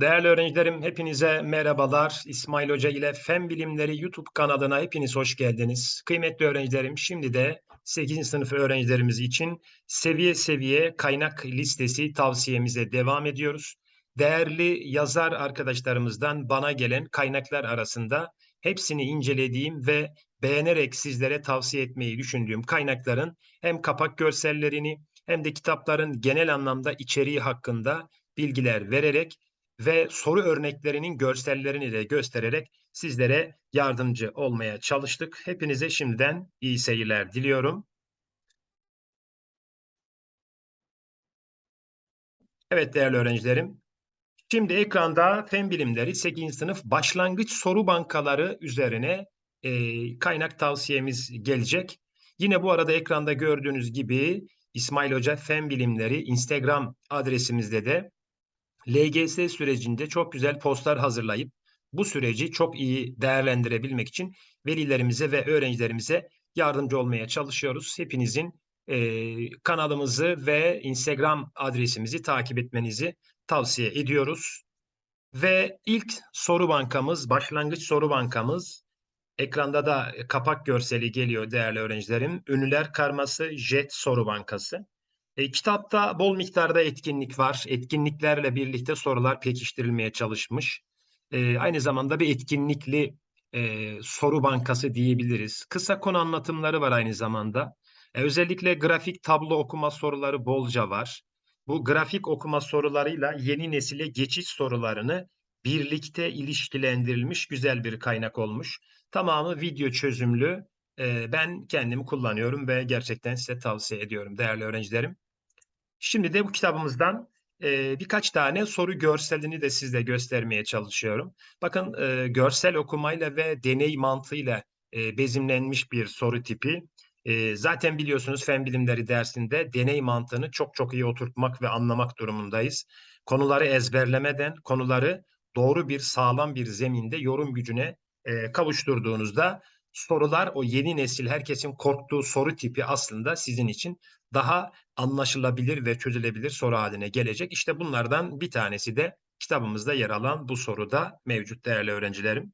Değerli öğrencilerim, hepinize merhabalar. İsmail Hoca ile Fen Bilimleri YouTube kanalına hepiniz hoş geldiniz. Kıymetli öğrencilerim, şimdi de 8. sınıf öğrencilerimiz için seviye seviye kaynak listesi tavsiyemize devam ediyoruz. Değerli yazar arkadaşlarımızdan bana gelen kaynaklar arasında hepsini incelediğim ve beğenerek sizlere tavsiye etmeyi düşündüğüm kaynakların hem kapak görsellerini hem de kitapların genel anlamda içeriği hakkında bilgiler vererek ve soru örneklerinin görsellerini de göstererek sizlere yardımcı olmaya çalıştık. Hepinize şimdiden iyi seyirler diliyorum. Evet değerli öğrencilerim. Şimdi ekranda Fen Bilimleri 8. sınıf başlangıç soru bankaları üzerine e, kaynak tavsiyemiz gelecek. Yine bu arada ekranda gördüğünüz gibi İsmail Hoca Fen Bilimleri Instagram adresimizde de LGS sürecinde çok güzel postlar hazırlayıp bu süreci çok iyi değerlendirebilmek için velilerimize ve öğrencilerimize yardımcı olmaya çalışıyoruz. Hepinizin e, kanalımızı ve Instagram adresimizi takip etmenizi tavsiye ediyoruz. Ve ilk soru bankamız, başlangıç soru bankamız ekranda da kapak görseli geliyor değerli öğrencilerim. Ünlüler karması JET soru bankası. E, kitapta bol miktarda etkinlik var. Etkinliklerle birlikte sorular pekiştirilmeye çalışmış. E, aynı zamanda bir etkinlikli e, soru bankası diyebiliriz. Kısa konu anlatımları var aynı zamanda. E, özellikle grafik tablo okuma soruları bolca var. Bu grafik okuma sorularıyla yeni nesile geçiş sorularını birlikte ilişkilendirilmiş güzel bir kaynak olmuş. Tamamı video çözümlü. E, ben kendimi kullanıyorum ve gerçekten size tavsiye ediyorum değerli öğrencilerim. Şimdi de bu kitabımızdan e, birkaç tane soru görselini de sizle göstermeye çalışıyorum. Bakın e, görsel okumayla ve deney mantığıyla e, bezimlenmiş bir soru tipi. E, zaten biliyorsunuz fen bilimleri dersinde deney mantığını çok çok iyi oturtmak ve anlamak durumundayız. Konuları ezberlemeden konuları doğru bir sağlam bir zeminde yorum gücüne e, kavuşturduğunuzda sorular o yeni nesil herkesin korktuğu soru tipi aslında sizin için daha anlaşılabilir ve çözülebilir soru haline gelecek. İşte bunlardan bir tanesi de kitabımızda yer alan bu soruda mevcut değerli öğrencilerim.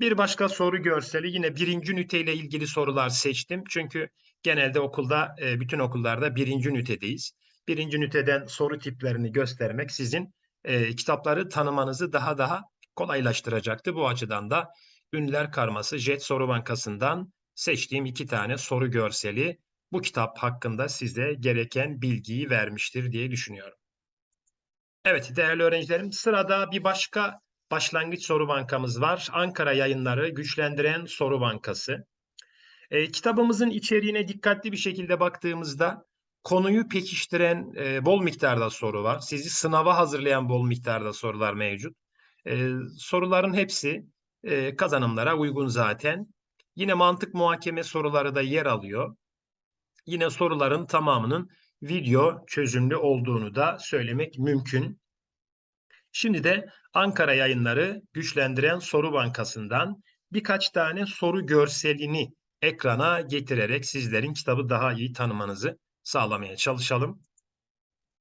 Bir başka soru görseli yine birinci üniteyle ilgili sorular seçtim. Çünkü genelde okulda, e, bütün okullarda birinci ünitedeyiz. Birinci üniteden soru tiplerini göstermek sizin e, kitapları tanımanızı daha daha kolaylaştıracaktı. Bu açıdan da Ünlüler Karması JET Soru Bankası'ndan seçtiğim iki tane soru görseli bu kitap hakkında size gereken bilgiyi vermiştir diye düşünüyorum. Evet değerli öğrencilerim sırada bir başka başlangıç soru bankamız var. Ankara Yayınları Güçlendiren Soru Bankası. E, kitabımızın içeriğine dikkatli bir şekilde baktığımızda konuyu pekiştiren e, bol miktarda soru var. Sizi sınava hazırlayan bol miktarda sorular mevcut. E, soruların hepsi e, kazanımlara uygun zaten. Yine mantık muhakeme soruları da yer alıyor. Yine soruların tamamının video çözümlü olduğunu da söylemek mümkün. Şimdi de Ankara Yayınları Güçlendiren Soru Bankası'ndan birkaç tane soru görselini ekrana getirerek sizlerin kitabı daha iyi tanımanızı sağlamaya çalışalım.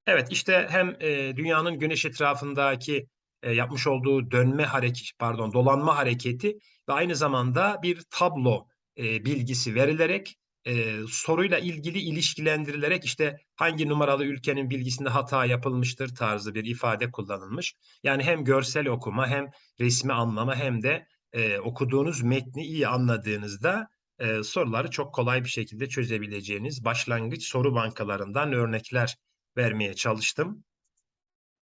Evet işte hem e, dünyanın güneş etrafındaki e, yapmış olduğu dönme hareketi pardon dolanma hareketi ve aynı zamanda bir tablo e, bilgisi verilerek e, soruyla ilgili ilişkilendirilerek işte hangi numaralı ülkenin bilgisinde hata yapılmıştır tarzı bir ifade kullanılmış. Yani hem görsel okuma hem resmi anlama hem de e, okuduğunuz metni iyi anladığınızda e, soruları çok kolay bir şekilde çözebileceğiniz başlangıç soru bankalarından örnekler vermeye çalıştım.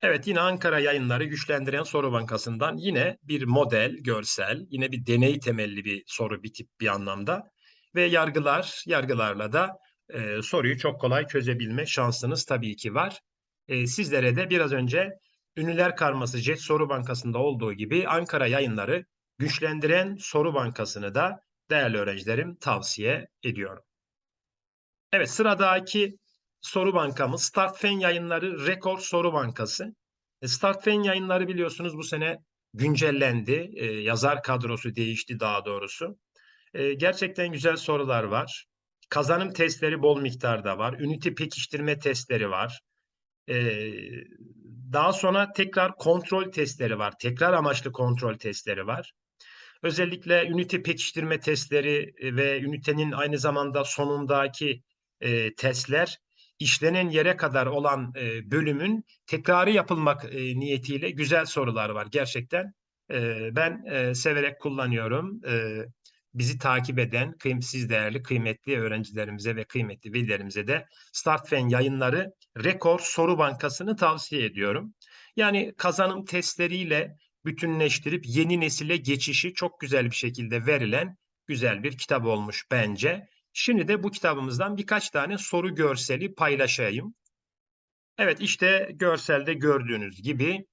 Evet yine Ankara yayınları güçlendiren soru bankasından yine bir model, görsel, yine bir deney temelli bir soru bir tip bir anlamda ve yargılar, yargılarla da e, soruyu çok kolay çözebilme şansınız tabii ki var. E, sizlere de biraz önce Ünlüler Karması JET Soru Bankası'nda olduğu gibi Ankara yayınları güçlendiren soru bankasını da değerli öğrencilerim tavsiye ediyorum. Evet sıradaki soru bankamız Start Fen Yayınları Rekor Soru Bankası. E, Start Fen Yayınları biliyorsunuz bu sene güncellendi. E, yazar kadrosu değişti daha doğrusu. E, gerçekten güzel sorular var. Kazanım testleri bol miktarda var. Ünite pekiştirme testleri var. daha sonra tekrar kontrol testleri var. Tekrar amaçlı kontrol testleri var. Özellikle ünite pekiştirme testleri e, ve ünitenin aynı zamanda sonundaki e, testler işlenen yere kadar olan e, bölümün tekrarı yapılmak e, niyetiyle güzel sorular var gerçekten. E, ben e, severek kullanıyorum. E, bizi takip eden kıymetsiz değerli kıymetli öğrencilerimize ve kıymetli velilerimize de StartFen yayınları rekor soru bankasını tavsiye ediyorum. Yani kazanım testleriyle bütünleştirip yeni nesile geçişi çok güzel bir şekilde verilen güzel bir kitap olmuş bence. Şimdi de bu kitabımızdan birkaç tane soru görseli paylaşayım. Evet işte görselde gördüğünüz gibi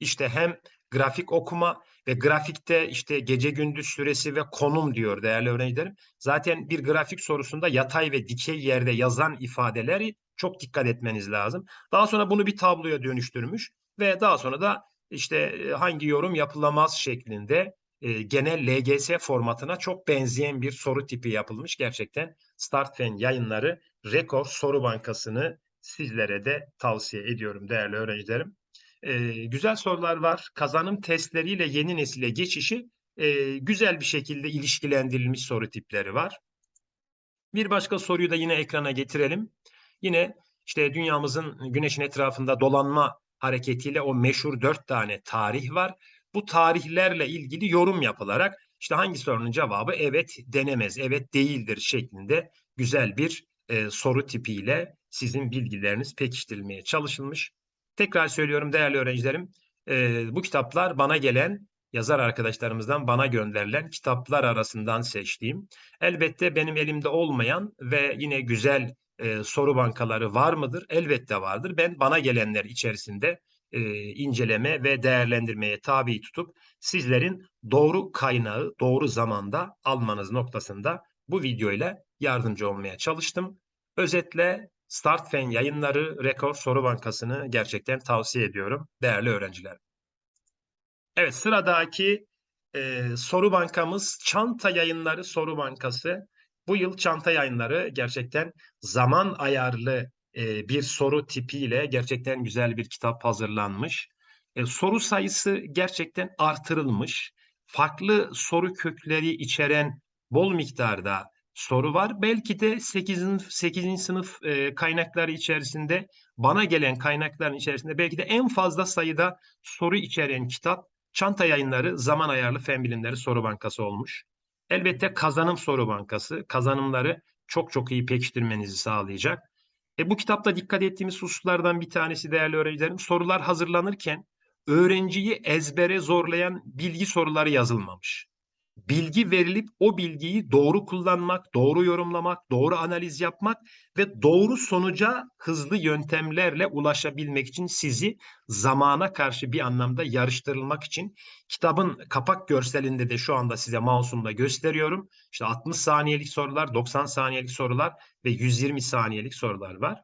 işte hem grafik okuma ve grafikte işte gece gündüz süresi ve konum diyor değerli öğrencilerim. Zaten bir grafik sorusunda yatay ve dikey yerde yazan ifadeleri çok dikkat etmeniz lazım. Daha sonra bunu bir tabloya dönüştürmüş ve daha sonra da işte e, hangi yorum yapılamaz şeklinde e, genel LGS formatına çok benzeyen bir soru tipi yapılmış. Gerçekten StartFen yayınları rekor soru bankasını sizlere de tavsiye ediyorum değerli öğrencilerim. E, güzel sorular var. Kazanım testleriyle yeni nesile geçişi e, güzel bir şekilde ilişkilendirilmiş soru tipleri var. Bir başka soruyu da yine ekrana getirelim. Yine işte dünyamızın güneşin etrafında dolanma hareketiyle o meşhur dört tane tarih var. Bu tarihlerle ilgili yorum yapılarak işte hangi sorunun cevabı evet denemez, evet değildir şeklinde güzel bir e, soru tipiyle sizin bilgileriniz pekiştirilmeye çalışılmış. Tekrar söylüyorum değerli öğrencilerim, e, bu kitaplar bana gelen yazar arkadaşlarımızdan bana gönderilen kitaplar arasından seçtiğim. Elbette benim elimde olmayan ve yine güzel e, soru bankaları var mıdır? Elbette vardır. Ben bana gelenler içerisinde e, inceleme ve değerlendirmeye tabi tutup sizlerin doğru kaynağı doğru zamanda almanız noktasında bu videoyla yardımcı olmaya çalıştım. Özetle StartFen yayınları rekor soru bankasını gerçekten tavsiye ediyorum değerli öğrenciler. Evet sıradaki e, soru bankamız Çanta Yayınları Soru Bankası. Bu yıl Çanta Yayınları gerçekten zaman ayarlı e, bir soru tipiyle gerçekten güzel bir kitap hazırlanmış. E, soru sayısı gerçekten artırılmış. Farklı soru kökleri içeren bol miktarda soru var. Belki de 8. 8. sınıf e, kaynakları içerisinde bana gelen kaynakların içerisinde belki de en fazla sayıda soru içeren kitap Çanta Yayınları Zaman Ayarlı Fen Bilimleri Soru Bankası olmuş. Elbette kazanım soru bankası. Kazanımları çok çok iyi pekiştirmenizi sağlayacak. E, bu kitapta dikkat ettiğimiz hususlardan bir tanesi değerli öğrencilerim. Sorular hazırlanırken öğrenciyi ezbere zorlayan bilgi soruları yazılmamış bilgi verilip o bilgiyi doğru kullanmak, doğru yorumlamak, doğru analiz yapmak ve doğru sonuca hızlı yöntemlerle ulaşabilmek için sizi zamana karşı bir anlamda yarıştırılmak için kitabın kapak görselinde de şu anda size mouse'umla gösteriyorum. İşte 60 saniyelik sorular, 90 saniyelik sorular ve 120 saniyelik sorular var.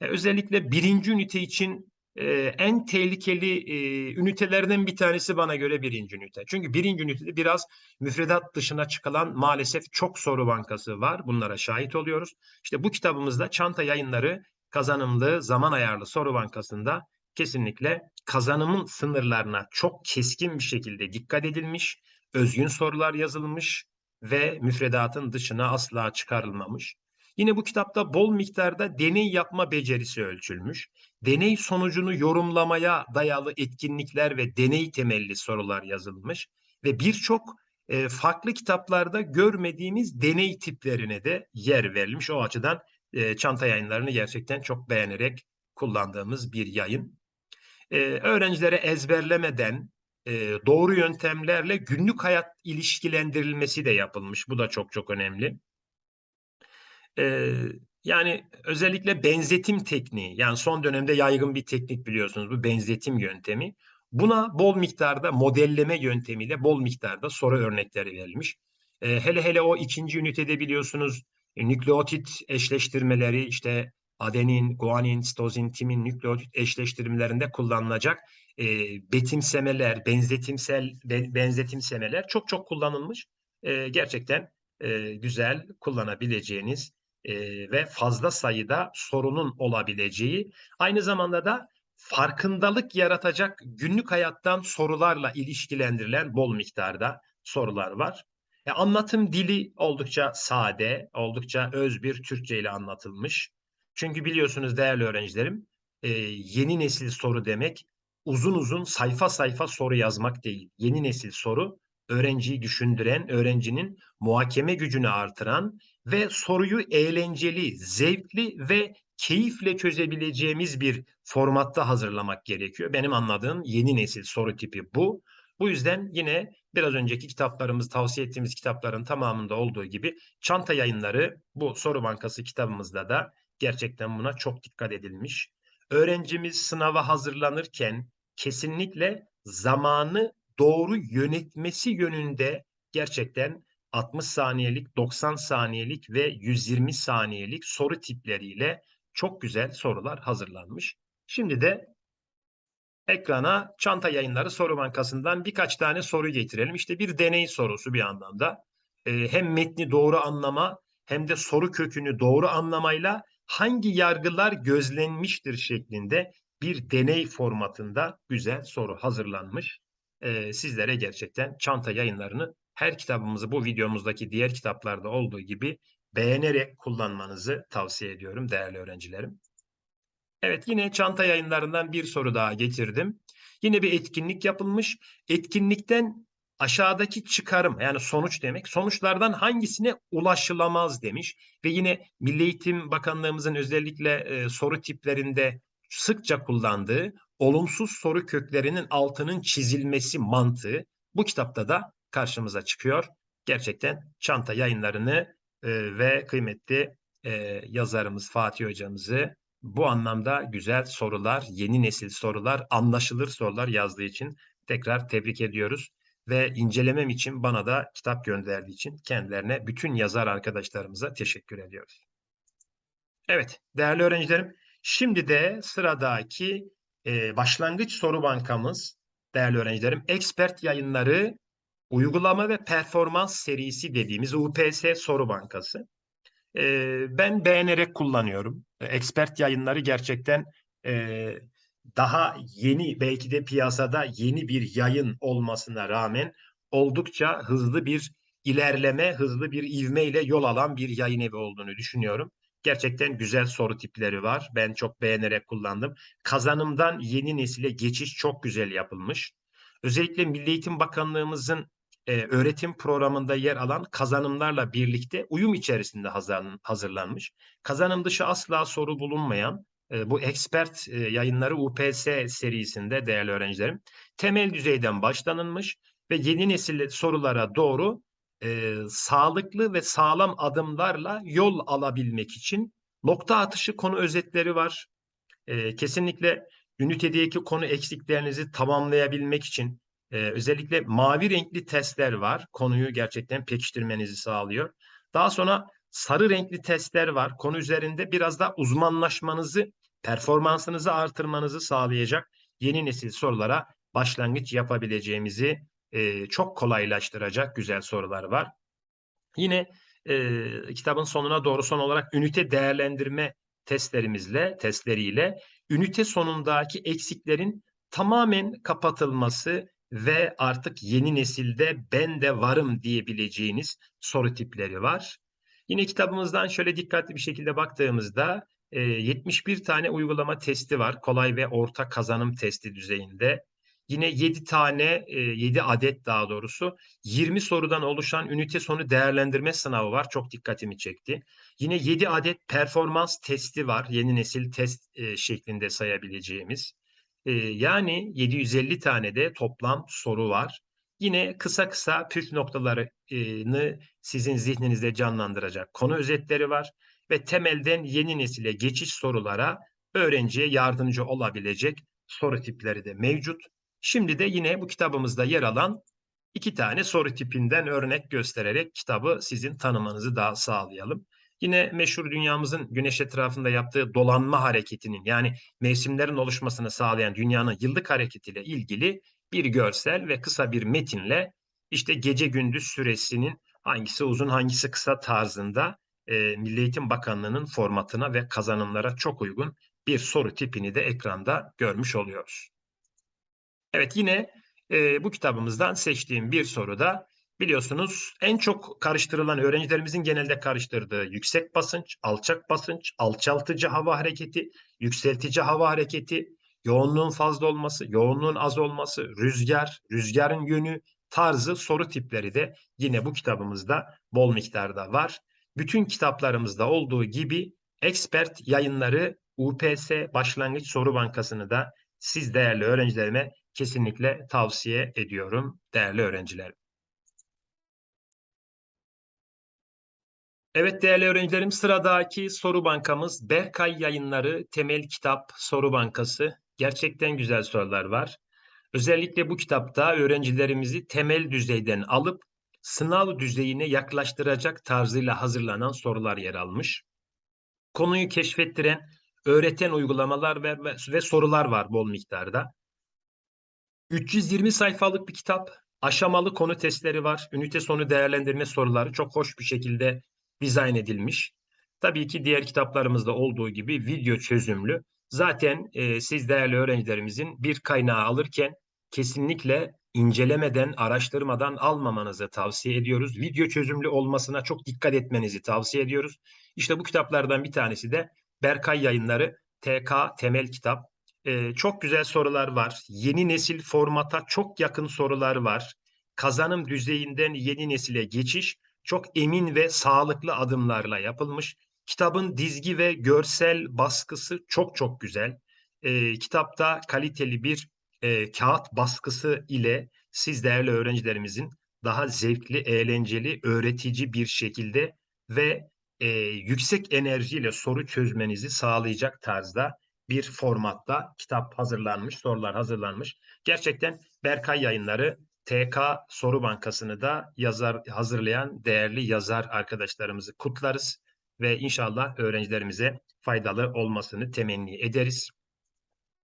E, özellikle birinci ünite için e, en tehlikeli e, ünitelerden bir tanesi bana göre birinci ünite. Çünkü birinci ünitede biraz müfredat dışına çıkılan maalesef çok soru bankası var. Bunlara şahit oluyoruz. İşte bu kitabımızda Çanta Yayınları kazanımlı zaman ayarlı soru bankasında kesinlikle kazanımın sınırlarına çok keskin bir şekilde dikkat edilmiş, özgün sorular yazılmış ve müfredatın dışına asla çıkarılmamış. Yine bu kitapta bol miktarda deney yapma becerisi ölçülmüş. Deney sonucunu yorumlamaya dayalı etkinlikler ve deney temelli sorular yazılmış ve birçok e, farklı kitaplarda görmediğimiz deney tiplerine de yer verilmiş. O açıdan e, çanta yayınlarını gerçekten çok beğenerek kullandığımız bir yayın. E, öğrencilere ezberlemeden e, doğru yöntemlerle günlük hayat ilişkilendirilmesi de yapılmış. Bu da çok çok önemli. Ee, yani özellikle benzetim tekniği, yani son dönemde yaygın bir teknik biliyorsunuz bu benzetim yöntemi. Buna bol miktarda modelleme yöntemiyle bol miktarda soru örnekleri verilmiş. Ee, hele hele o ikinci ünitede biliyorsunuz e, nükleotit eşleştirmeleri işte adenin, guanin, sitozin, timin nükleotit eşleştirmelerinde kullanılacak e, betimsemeler, benzetimsel benzetimsemeler çok çok kullanılmış. E, gerçekten e, güzel kullanabileceğiniz e, ve fazla sayıda sorunun olabileceği, aynı zamanda da farkındalık yaratacak günlük hayattan sorularla ilişkilendirilen bol miktarda sorular var. E, anlatım dili oldukça sade, oldukça öz bir Türkçe ile anlatılmış. Çünkü biliyorsunuz değerli öğrencilerim, e, yeni nesil soru demek uzun uzun sayfa sayfa soru yazmak değil. Yeni nesil soru öğrenciyi düşündüren, öğrencinin muhakeme gücünü artıran ve soruyu eğlenceli, zevkli ve keyifle çözebileceğimiz bir formatta hazırlamak gerekiyor. Benim anladığım yeni nesil soru tipi bu. Bu yüzden yine biraz önceki kitaplarımız, tavsiye ettiğimiz kitapların tamamında olduğu gibi çanta yayınları bu soru bankası kitabımızda da gerçekten buna çok dikkat edilmiş. Öğrencimiz sınava hazırlanırken kesinlikle zamanı doğru yönetmesi yönünde gerçekten 60 saniyelik, 90 saniyelik ve 120 saniyelik soru tipleriyle çok güzel sorular hazırlanmış. Şimdi de ekrana çanta yayınları soru bankasından birkaç tane soru getirelim. İşte bir deney sorusu bir anlamda. Ee, hem metni doğru anlama hem de soru kökünü doğru anlamayla hangi yargılar gözlenmiştir şeklinde bir deney formatında güzel soru hazırlanmış. Ee, sizlere gerçekten çanta yayınlarını her kitabımızı bu videomuzdaki diğer kitaplarda olduğu gibi beğenerek kullanmanızı tavsiye ediyorum değerli öğrencilerim. Evet yine çanta yayınlarından bir soru daha getirdim. Yine bir etkinlik yapılmış. Etkinlikten aşağıdaki çıkarım yani sonuç demek sonuçlardan hangisine ulaşılamaz demiş ve yine Milli Eğitim Bakanlığımızın özellikle e, soru tiplerinde sıkça kullandığı olumsuz soru köklerinin altının çizilmesi mantığı bu kitapta da karşımıza çıkıyor. Gerçekten çanta yayınlarını e, ve kıymetli e, yazarımız Fatih hocamızı bu anlamda güzel sorular, yeni nesil sorular, anlaşılır sorular yazdığı için tekrar tebrik ediyoruz. Ve incelemem için bana da kitap gönderdiği için kendilerine bütün yazar arkadaşlarımıza teşekkür ediyoruz. Evet değerli öğrencilerim şimdi de sıradaki e, başlangıç soru bankamız değerli öğrencilerim expert yayınları uygulama ve performans serisi dediğimiz UPS soru bankası. E, ben beğenerek kullanıyorum. Expert yayınları gerçekten e, daha yeni belki de piyasada yeni bir yayın olmasına rağmen oldukça hızlı bir ilerleme, hızlı bir ivmeyle yol alan bir yayın evi olduğunu düşünüyorum. Gerçekten güzel soru tipleri var. Ben çok beğenerek kullandım. Kazanımdan yeni nesile geçiş çok güzel yapılmış. Özellikle Milli Eğitim Bakanlığımızın e, öğretim programında yer alan kazanımlarla birlikte uyum içerisinde hazırlanmış. Kazanım dışı asla soru bulunmayan e, bu expert e, yayınları UPS serisinde değerli öğrencilerim temel düzeyden başlanılmış ve yeni nesil sorulara doğru e, sağlıklı ve sağlam adımlarla yol alabilmek için nokta atışı konu özetleri var. E, kesinlikle ünitedeki konu eksiklerinizi tamamlayabilmek için e, özellikle mavi renkli testler var. Konuyu gerçekten pekiştirmenizi sağlıyor. Daha sonra sarı renkli testler var. Konu üzerinde biraz da uzmanlaşmanızı, performansınızı artırmanızı sağlayacak yeni nesil sorulara başlangıç yapabileceğimizi e, çok kolaylaştıracak güzel sorular var. Yine e, kitabın sonuna doğru son olarak ünite değerlendirme testlerimizle, testleriyle ünite sonundaki eksiklerin tamamen kapatılması ve artık yeni nesilde ben de varım diyebileceğiniz soru tipleri var. Yine kitabımızdan şöyle dikkatli bir şekilde baktığımızda 71 tane uygulama testi var. Kolay ve orta kazanım testi düzeyinde. Yine 7 tane, 7 adet daha doğrusu 20 sorudan oluşan ünite sonu değerlendirme sınavı var. Çok dikkatimi çekti. Yine 7 adet performans testi var. Yeni nesil test şeklinde sayabileceğimiz. Yani 750 tane de toplam soru var. Yine kısa kısa püf noktalarını sizin zihninizde canlandıracak konu özetleri var ve temelden yeni nesile geçiş sorulara öğrenciye yardımcı olabilecek soru tipleri de mevcut. Şimdi de yine bu kitabımızda yer alan iki tane soru tipinden örnek göstererek kitabı sizin tanımanızı daha sağlayalım. Yine meşhur dünyamızın güneş etrafında yaptığı dolanma hareketinin yani mevsimlerin oluşmasını sağlayan dünyanın yıllık hareketiyle ilgili bir görsel ve kısa bir metinle işte gece gündüz süresinin hangisi uzun hangisi kısa tarzında e, Milli Eğitim Bakanlığı'nın formatına ve kazanımlara çok uygun bir soru tipini de ekranda görmüş oluyoruz. Evet yine e, bu kitabımızdan seçtiğim bir soruda biliyorsunuz en çok karıştırılan öğrencilerimizin genelde karıştırdığı yüksek basınç, alçak basınç, alçaltıcı hava hareketi, yükseltici hava hareketi, yoğunluğun fazla olması, yoğunluğun az olması, rüzgar, rüzgarın yönü tarzı soru tipleri de yine bu kitabımızda bol miktarda var. Bütün kitaplarımızda olduğu gibi expert yayınları UPS Başlangıç Soru Bankası'nı da siz değerli öğrencilerime kesinlikle tavsiye ediyorum değerli öğrencilerim. Evet değerli öğrencilerim sıradaki soru bankamız Berkay Yayınları Temel Kitap Soru Bankası. Gerçekten güzel sorular var. Özellikle bu kitapta öğrencilerimizi temel düzeyden alıp sınav düzeyine yaklaştıracak tarzıyla hazırlanan sorular yer almış. Konuyu keşfettiren, öğreten uygulamalar ve, ve sorular var bol miktarda. 320 sayfalık bir kitap. Aşamalı konu testleri var. Ünite sonu değerlendirme soruları çok hoş bir şekilde dizayn edilmiş. Tabii ki diğer kitaplarımızda olduğu gibi video çözümlü. Zaten e, siz değerli öğrencilerimizin bir kaynağı alırken kesinlikle incelemeden, araştırmadan almamanızı tavsiye ediyoruz. Video çözümlü olmasına çok dikkat etmenizi tavsiye ediyoruz. İşte bu kitaplardan bir tanesi de Berkay Yayınları TK Temel Kitap. Ee, çok güzel sorular var. Yeni nesil formata çok yakın sorular var. Kazanım düzeyinden yeni nesile geçiş çok emin ve sağlıklı adımlarla yapılmış. Kitabın dizgi ve görsel baskısı çok çok güzel. Ee, kitapta kaliteli bir e, kağıt baskısı ile siz değerli öğrencilerimizin daha zevkli, eğlenceli, öğretici bir şekilde ve e, yüksek enerjiyle soru çözmenizi sağlayacak tarzda bir formatta kitap hazırlanmış, sorular hazırlanmış. Gerçekten Berkay Yayınları TK Soru Bankası'nı da yazar hazırlayan değerli yazar arkadaşlarımızı kutlarız ve inşallah öğrencilerimize faydalı olmasını temenni ederiz.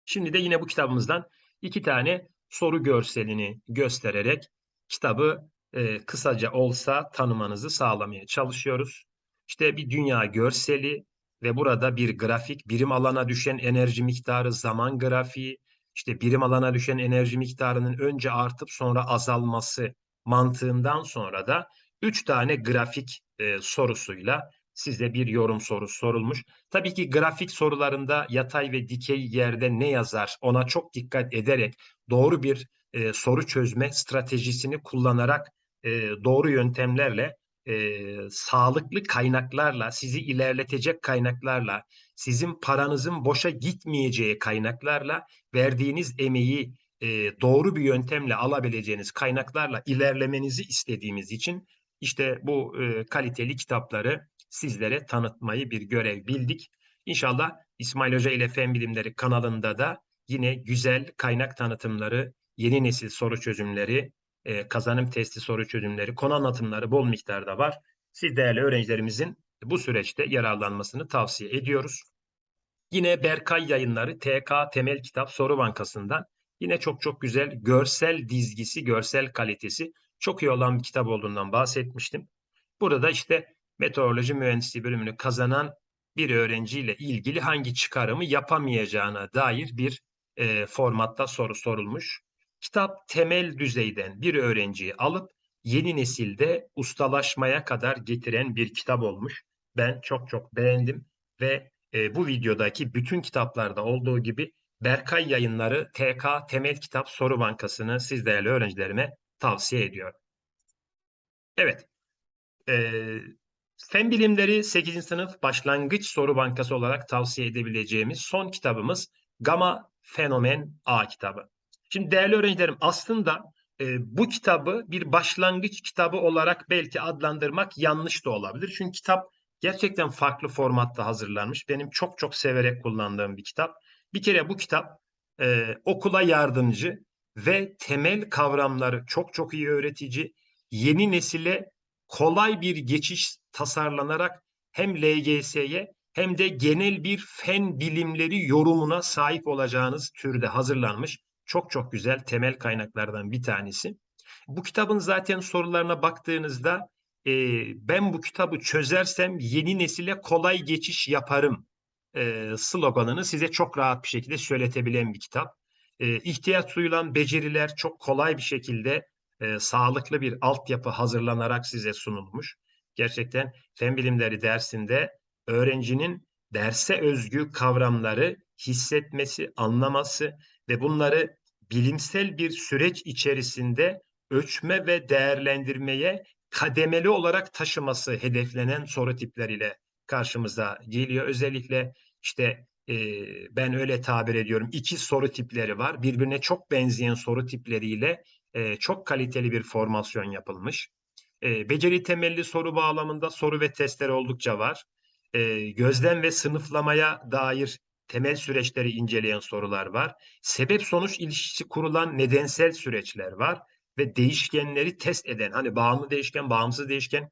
Şimdi de yine bu kitabımızdan iki tane soru görselini göstererek kitabı e, kısaca olsa tanımanızı sağlamaya çalışıyoruz. İşte bir dünya görseli ve burada bir grafik, birim alana düşen enerji miktarı, zaman grafiği, işte birim alana düşen enerji miktarının önce artıp sonra azalması mantığından sonra da üç tane grafik e, sorusuyla size bir yorum sorusu sorulmuş. Tabii ki grafik sorularında yatay ve dikey yerde ne yazar ona çok dikkat ederek doğru bir e, soru çözme stratejisini kullanarak e, doğru yöntemlerle e, sağlıklı kaynaklarla sizi ilerletecek kaynaklarla sizin paranızın boşa gitmeyeceği kaynaklarla verdiğiniz emeği e, doğru bir yöntemle alabileceğiniz kaynaklarla ilerlemenizi istediğimiz için işte bu e, kaliteli kitapları sizlere tanıtmayı bir görev bildik. İnşallah İsmail Hoca ile Fen Bilimleri kanalında da yine güzel kaynak tanıtımları, yeni nesil soru çözümleri, e, kazanım testi soru çözümleri, konu anlatımları bol miktarda var. Siz değerli öğrencilerimizin bu süreçte yararlanmasını tavsiye ediyoruz. Yine Berkay Yayınları TK Temel Kitap Soru Bankası'ndan yine çok çok güzel görsel dizgisi, görsel kalitesi çok iyi olan bir kitap olduğundan bahsetmiştim. Burada işte meteoroloji mühendisliği bölümünü kazanan bir öğrenciyle ilgili hangi çıkarımı yapamayacağına dair bir e, formatta soru sorulmuş. Kitap temel düzeyden bir öğrenciyi alıp yeni nesilde ustalaşmaya kadar getiren bir kitap olmuş. Ben çok çok beğendim ve e, bu videodaki bütün kitaplarda olduğu gibi Berkay Yayınları TK Temel Kitap Soru Bankası'nı siz değerli öğrencilerime tavsiye ediyorum. Evet, e, Fen Bilimleri 8. sınıf başlangıç soru bankası olarak tavsiye edebileceğimiz son kitabımız Gama Fenomen A kitabı. Şimdi değerli öğrencilerim aslında e, bu kitabı bir başlangıç kitabı olarak belki adlandırmak yanlış da olabilir. Çünkü kitap gerçekten farklı formatta hazırlanmış. Benim çok çok severek kullandığım bir kitap. Bir kere bu kitap e, okula yardımcı ve temel kavramları çok çok iyi öğretici. Yeni nesile kolay bir geçiş tasarlanarak hem LGS'ye hem de genel bir fen bilimleri yorumuna sahip olacağınız türde hazırlanmış çok çok güzel temel kaynaklardan bir tanesi. Bu kitabın zaten sorularına baktığınızda e, ben bu kitabı çözersem yeni nesile kolay geçiş yaparım e, sloganını size çok rahat bir şekilde söyletebilen bir kitap. E, ihtiyaç duyulan beceriler çok kolay bir şekilde e, sağlıklı bir altyapı hazırlanarak size sunulmuş. Gerçekten fen bilimleri dersinde öğrencinin derse özgü kavramları hissetmesi, anlaması ve bunları bilimsel bir süreç içerisinde ölçme ve değerlendirmeye kademeli olarak taşıması hedeflenen soru tipleriyle karşımıza geliyor. Özellikle işte e, ben öyle tabir ediyorum iki soru tipleri var. Birbirine çok benzeyen soru tipleriyle e, çok kaliteli bir formasyon yapılmış. E, beceri temelli soru bağlamında soru ve testler oldukça var. E, gözlem ve sınıflamaya dair temel süreçleri inceleyen sorular var. Sebep sonuç ilişkisi kurulan nedensel süreçler var ve değişkenleri test eden hani bağımlı değişken, bağımsız değişken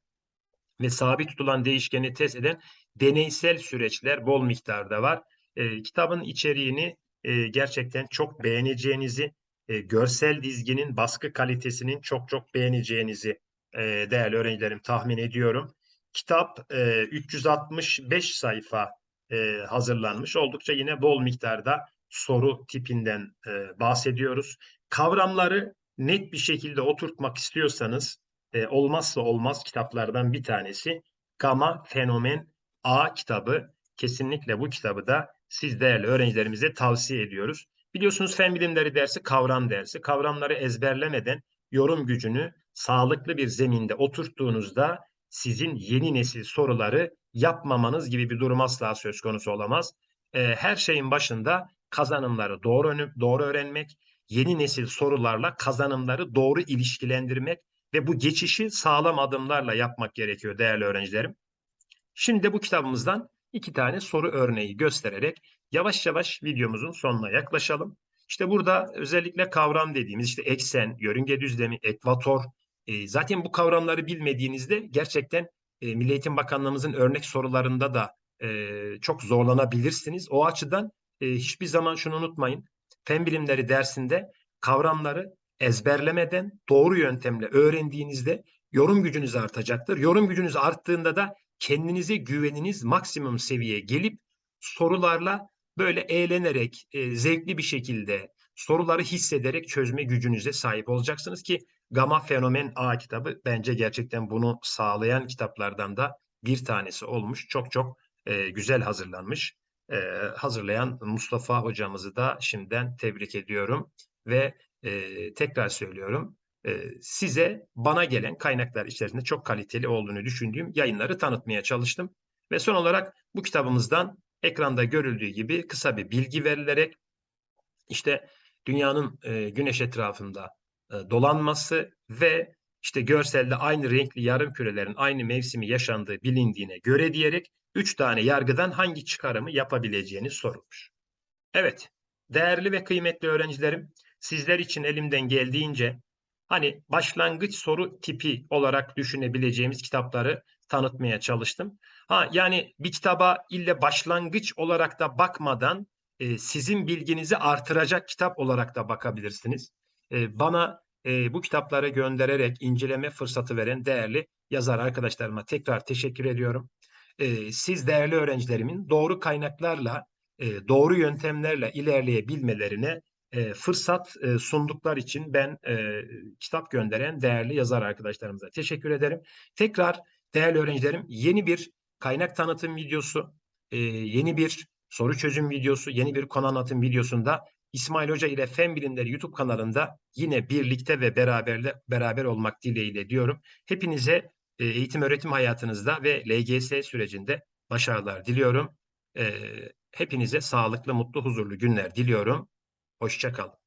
ve sabit tutulan değişkeni test eden deneysel süreçler bol miktarda var. E, kitabın içeriğini e, gerçekten çok beğeneceğinizi, e, görsel dizginin baskı kalitesinin çok çok beğeneceğinizi e, değerli öğrencilerim tahmin ediyorum. Kitap e, 365 sayfa e, hazırlanmış. Oldukça yine bol miktarda soru tipinden e, bahsediyoruz. Kavramları net bir şekilde oturtmak istiyorsanız e, olmazsa olmaz kitaplardan bir tanesi Gama Fenomen A kitabı. Kesinlikle bu kitabı da siz değerli öğrencilerimize tavsiye ediyoruz. Biliyorsunuz fen bilimleri dersi kavram dersi. Kavramları ezberlemeden yorum gücünü sağlıklı bir zeminde oturttuğunuzda sizin yeni nesil soruları yapmamanız gibi bir durum asla söz konusu olamaz. E, her şeyin başında kazanımları doğru doğru öğrenmek, yeni nesil sorularla kazanımları doğru ilişkilendirmek ve bu geçişi sağlam adımlarla yapmak gerekiyor değerli öğrencilerim. Şimdi de bu kitabımızdan iki tane soru örneği göstererek yavaş yavaş videomuzun sonuna yaklaşalım. İşte burada özellikle kavram dediğimiz işte eksen, yörünge düzlemi, ekvator. E, zaten bu kavramları bilmediğinizde gerçekten e, Milli Eğitim Bakanlığımızın örnek sorularında da e, çok zorlanabilirsiniz. O açıdan e, hiçbir zaman şunu unutmayın. Fen bilimleri dersinde kavramları ezberlemeden doğru yöntemle öğrendiğinizde yorum gücünüz artacaktır. Yorum gücünüz arttığında da kendinize güveniniz maksimum seviyeye gelip sorularla böyle eğlenerek, e, zevkli bir şekilde soruları hissederek çözme gücünüze sahip olacaksınız ki Gama Fenomen A kitabı bence gerçekten bunu sağlayan kitaplardan da bir tanesi olmuş. Çok çok e, güzel hazırlanmış. E, hazırlayan Mustafa hocamızı da şimdiden tebrik ediyorum ve e, tekrar söylüyorum e, size bana gelen kaynaklar içerisinde çok kaliteli olduğunu düşündüğüm yayınları tanıtmaya çalıştım. Ve son olarak bu kitabımızdan ekranda görüldüğü gibi kısa bir bilgi verilerek işte dünyanın e, güneş etrafında dolanması ve işte görselde aynı renkli yarım kürelerin aynı mevsimi yaşandığı bilindiğine göre diyerek üç tane yargıdan hangi çıkarımı yapabileceğini sorulmuş. Evet, değerli ve kıymetli öğrencilerim, sizler için elimden geldiğince hani başlangıç soru tipi olarak düşünebileceğimiz kitapları tanıtmaya çalıştım. Ha yani bir kitaba ille başlangıç olarak da bakmadan e, sizin bilginizi artıracak kitap olarak da bakabilirsiniz. E, bana e, bu kitapları göndererek inceleme fırsatı veren değerli yazar arkadaşlarıma tekrar teşekkür ediyorum. E, siz değerli öğrencilerimin doğru kaynaklarla, e, doğru yöntemlerle ilerleyebilmelerine e, fırsat sunduklar için ben kitap gönderen değerli yazar arkadaşlarımıza teşekkür ederim. Tekrar değerli öğrencilerim yeni bir kaynak tanıtım videosu, yeni bir soru çözüm videosu, yeni bir konu anlatım videosunda İsmail Hoca ile Fen Bilimleri YouTube kanalında yine birlikte ve beraberle beraber olmak dileğiyle diyorum. Hepinize e, eğitim öğretim hayatınızda ve LGS sürecinde başarılar diliyorum. E, hepinize sağlıklı, mutlu, huzurlu günler diliyorum. Hoşçakalın.